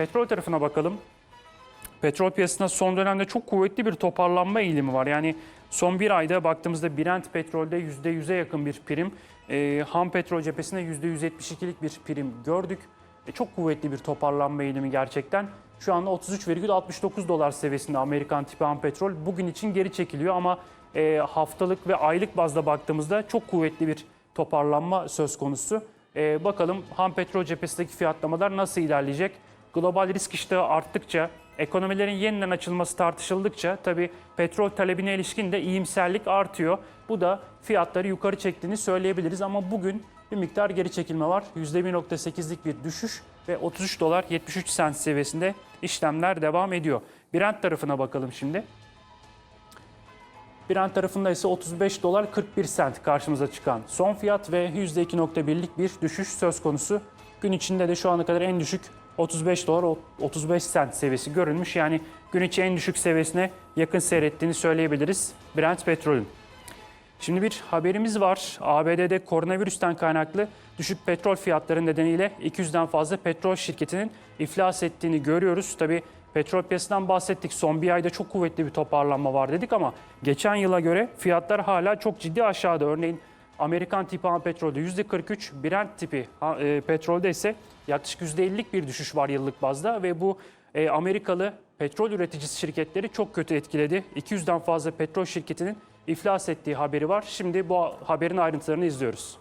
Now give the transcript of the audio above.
Petrol tarafına bakalım. Petrol piyasasında son dönemde çok kuvvetli bir toparlanma eğilimi var. Yani son bir ayda baktığımızda Brent petrolde %100'e yakın bir prim, e, ham petrol cephesinde %172'lik bir prim gördük. E, çok kuvvetli bir toparlanma eğilimi gerçekten. Şu anda 33,69 dolar seviyesinde Amerikan tipi ham petrol bugün için geri çekiliyor ama e, haftalık ve aylık bazda baktığımızda çok kuvvetli bir toparlanma söz konusu. E, bakalım ham petrol cephesindeki fiyatlamalar nasıl ilerleyecek? Global risk iştahı arttıkça, ekonomilerin yeniden açılması tartışıldıkça tabii petrol talebine ilişkin de iyimserlik artıyor. Bu da fiyatları yukarı çektiğini söyleyebiliriz ama bugün bir miktar geri çekilme var. %1.8'lik bir düşüş ve 33 dolar 73 sent seviyesinde işlemler devam ediyor. Brent tarafına bakalım şimdi. Brent tarafında ise 35 dolar 41 sent karşımıza çıkan son fiyat ve %2.1'lik bir düşüş söz konusu. Gün içinde de şu ana kadar en düşük 35 dolar 35 sent seviyesi görülmüş. Yani gün içi en düşük seviyesine yakın seyrettiğini söyleyebiliriz Brent petrolün. Şimdi bir haberimiz var. ABD'de koronavirüsten kaynaklı düşük petrol fiyatları nedeniyle 200'den fazla petrol şirketinin iflas ettiğini görüyoruz. Tabii petrol piyasasından bahsettik. Son bir ayda çok kuvvetli bir toparlanma var dedik ama geçen yıla göre fiyatlar hala çok ciddi aşağıda. Örneğin Amerikan tipi ham petrolde %43, Brent tipi e, petrolde ise yaklaşık %50'lik bir düşüş var yıllık bazda ve bu e, Amerikalı petrol üreticisi şirketleri çok kötü etkiledi. 200'den fazla petrol şirketinin iflas ettiği haberi var. Şimdi bu haberin ayrıntılarını izliyoruz.